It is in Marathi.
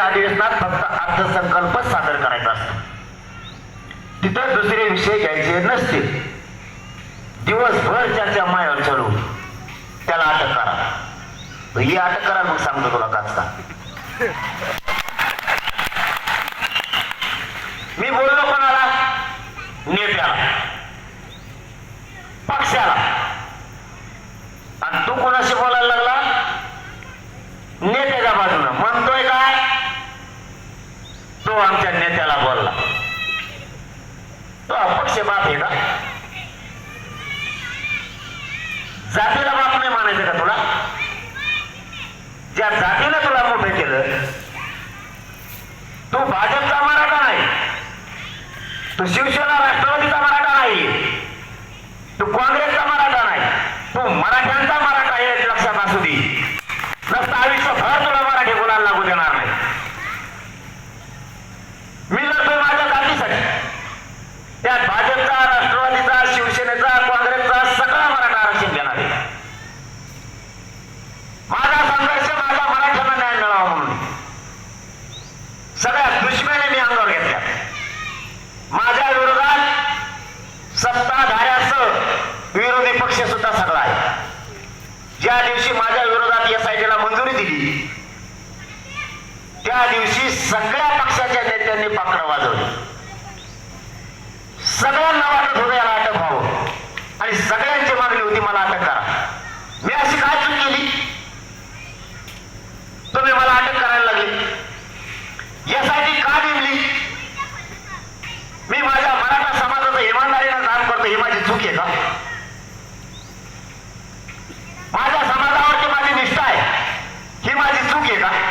अधिवेशनात फक्त अर्थसंकल्प सादर करायचा असतो. तिथं दुसरे विषय घ्यायचे नसतील. दिवसभर चर्चा मायावर चालू त्याला अटक करा. ही अटक करा मग सांगतो तुला काच का मी बोललो कोणाला? नेत्याला. तो आमच्या नेत्याला बोलला. तो अपक्ष बाप आहे का? जातीला बाप नाही मानायचं का तुला? ज्या जातीनं तुला मोठं केलं तू भाजपचा मराठा नाही. तू शिवसेना राष्ट्रवादीचा मराठा नाही. तू काँग्रेसचा मराठा नाही. तू मराठ्यांचा मराठा आहे लक्षात असू दे नसतं आयुष्यभर तुला मराठी बोलायला लागू देणार नाही मी लढतोय माझ्या जातीसाठी त्यात भाजपचा राष्ट्रवादीचा शिवसेनेचा काँग्रेसचा सगळा मराठा आरक्षण घेणार आहे माझा संघर्ष माझ्या मराठ्यांना न्याय मिळावा म्हणून सगळ्या दुश्मने मी अंगावर घेतल्या माझ्या विरोधात सत्ताधाऱ्यासह विरोधी पक्ष सुद्धा सगळा आहे. ज्या दिवशी माझ्या विरोधात एस आय टीला मंजुरी दिली त्या दिवशी सगळ्या पक्षाच्या नेत्यांनी पाकडं वाजवली. सगळ्या 不也的。